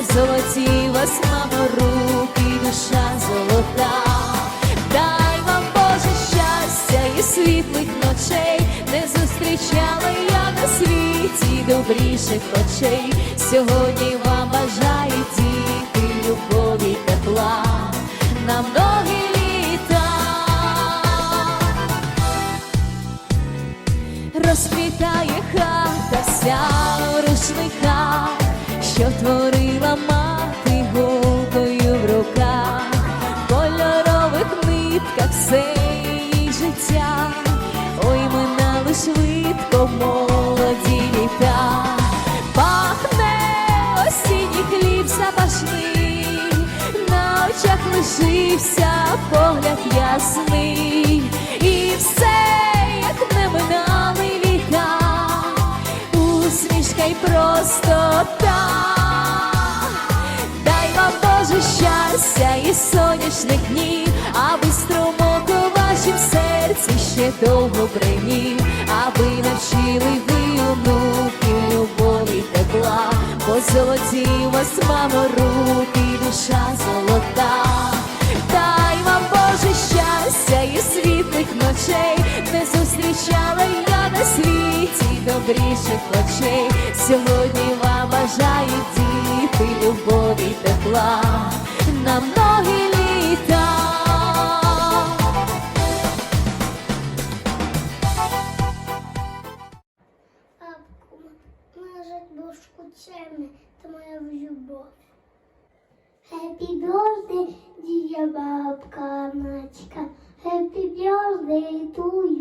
золоті вас, мамо, руки, душа золота. Дай вам Боже щастя і світлих ночей, не зустрічала я на світі добріших очей. Сьогодні вам бажаю діти, любові, тепла на многі літа. Розквітає хата вся у що творила мати голкою в руках, кольорових нитках все її життя, ой, минали швидко молоді літа, пахне осінній хліб запашний, на очах лишився погляд ясний, і все, як не минали віка, усмішка й простота. І сонячних днів, аби струмок у вашім серці ще довго бринів, аби навчили ви онуків любові тепла, бо золоті вас, мамо, руки, душа золота. Дай вам Боже щастя і світлих ночей, не зустрічала я на світі добріших очей. Сьогодні вам бажаю діти, любові, тепла на многі літа. Может, бушку чемне, это моя любовь. Happy birthday, dear бабка Начка. Happy birthday to you.